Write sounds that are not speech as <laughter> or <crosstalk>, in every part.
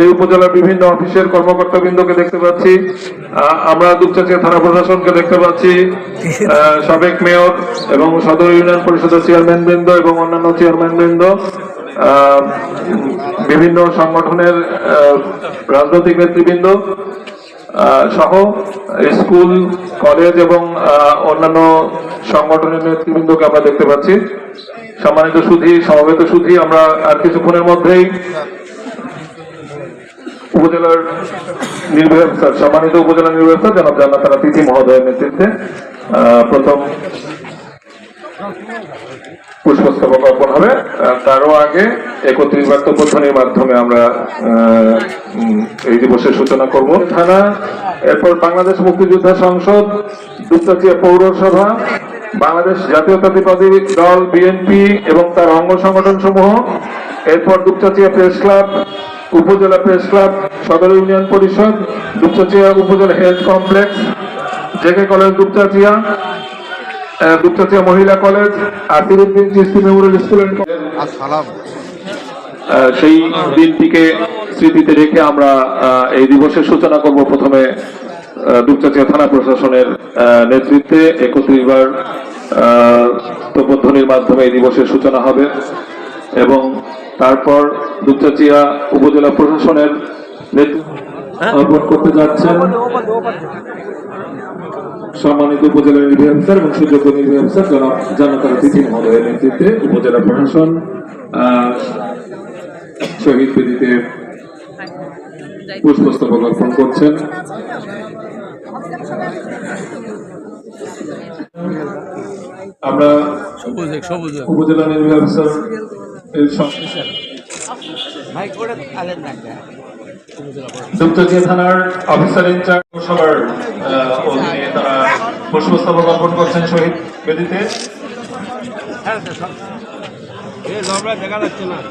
এই উপজেলার বিভিন্ন অফিসের কর্মকর্তাবৃন্দকে দেখতে পাচ্ছি। আমরা দুপচাচিয়া থানা প্রশাসনকে দেখতে পাচ্ছি। <laughs> সাবেক মেয়র এবং সদর ইউনিয়ন পরিষদের চেয়ারম্যান বৃন্দ এবং অন্যান্য চেয়ারম্যান বৃন্দ বিভিন্ন সংগঠনের রাজনৈতিক নেতৃবৃন্দ সহ স্কুল কলেজ এবং অন্যান্য সংগঠনের নেতৃবৃন্দকে আমরা দেখতে পাচ্ছি। সম্মানিত সুধী সমবেত সুধী আমরা আর কিছুক্ষণের মধ্যেই উপজেলার নির্বাহী অফিসার সম্মানিত উপজেলা নির্বাহী অফিসার জনাব জান্নাত তিথি মহোদয়ের নেতৃত্বে প্রথম পুষ্পস্তবক অর্পণ হবে। তারও আগে একত্রিশ বার্তপদ্ধতির মাধ্যমে আমরা এই দিবসের সূচনা করব। থানা, এরপর বাংলাদেশ মুক্তিযোদ্ধা সংসদ দুপচাচিয়া পৌরসভা, বাংলাদেশ জাতীয়তাবাদী দল, বিএনপি এবং তার অঙ্গ সংগঠন সমূহ এরপর দুপচাচিয়া প্রেস ক্লাব উপজেলা প্রেস ক্লাব সদর ইউনিয়ন পরিষদ দুপচাচিয়া উপজেলা health complex JK college Dupchanchia আহ, দুপচাচিয়া মহিলা college Asiruddin Chisti memorial school সেই দিনটিকে স্মৃতিতে রেখে আমরা এই দিবসের সূচনা করব প্রথমে দুপচাচিয়া থানা প্রশাসনের নেতৃত্বে। একত্রিশ বার তপধ্বনির মাধ্যমে এই দিবসের সূচনা হবে। এবং তারপর দুপচাচিয়া উপজেলা প্রশাসনের নেতৃত্ব অর্পণ করতে যাচ্ছেন। সম্মানিত উপজেলা নির্বাহী অফিসার এবং সুযোগ্য নির্বাহী অফিসার জনাব জানাতারা তিথি মহোদয়ের নেতৃত্বে উপজেলা প্রশাসন শহীদ বেদিতে পুষ্পস্তবক অর্পণ করছেন। আমরা উপজেলা নির্বাহী অফিসার দুপ্তজিয়া থানার অফিসার ইনচার্জ সবার অধীনে তারা পুষ্পস্তবক অর্পণ করছেন শহীদ বেদিতে। দেখা যাচ্ছে আছে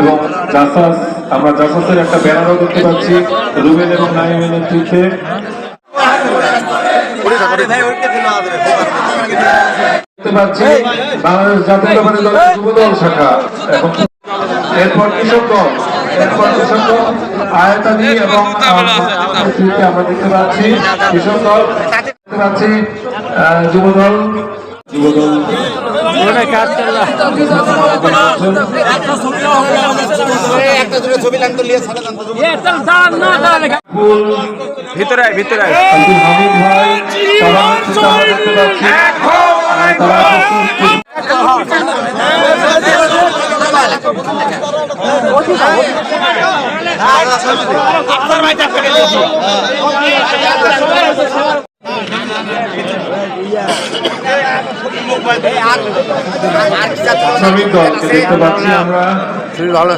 এবং জাসাস, আমরা জাসাসের একটা ব্যানারও দেখতে পাচ্ছি রুবেন এবং নাইমের নেতৃত্বে। দেখতে পাচ্ছি যুবদল কৃষক দল এবং আমরা দেখতে পাচ্ছি দল। দেখতে পাচ্ছি যুবদল ভিতরে ভিতরে। আয় ভাই শ্রমিক দলকে দেখতে পাচ্ছি আমরা। ভালো।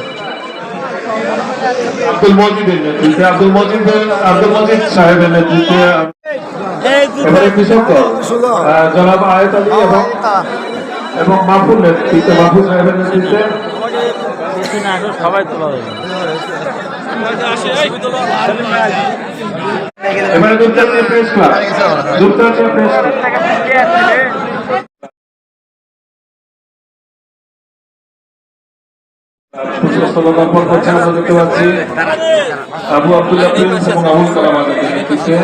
আব্দুল মজিদের নেতৃত্বে আব্দুল মজিদ আব্দুল মজিদ সাহেবের নেতৃত্বে এবারে কৃষক দল জনাব আয়ত আলী এবং এবং মাহফুল নেতৃত্বে মাহফুল সাহেবের নেতৃত্বে। এবারে Dupchanchia press club Dupchanchia press দেখতে পাচ্ছি আবু আব্দুল্লাহ এবং আবুল কালাম নেতৃত্বে।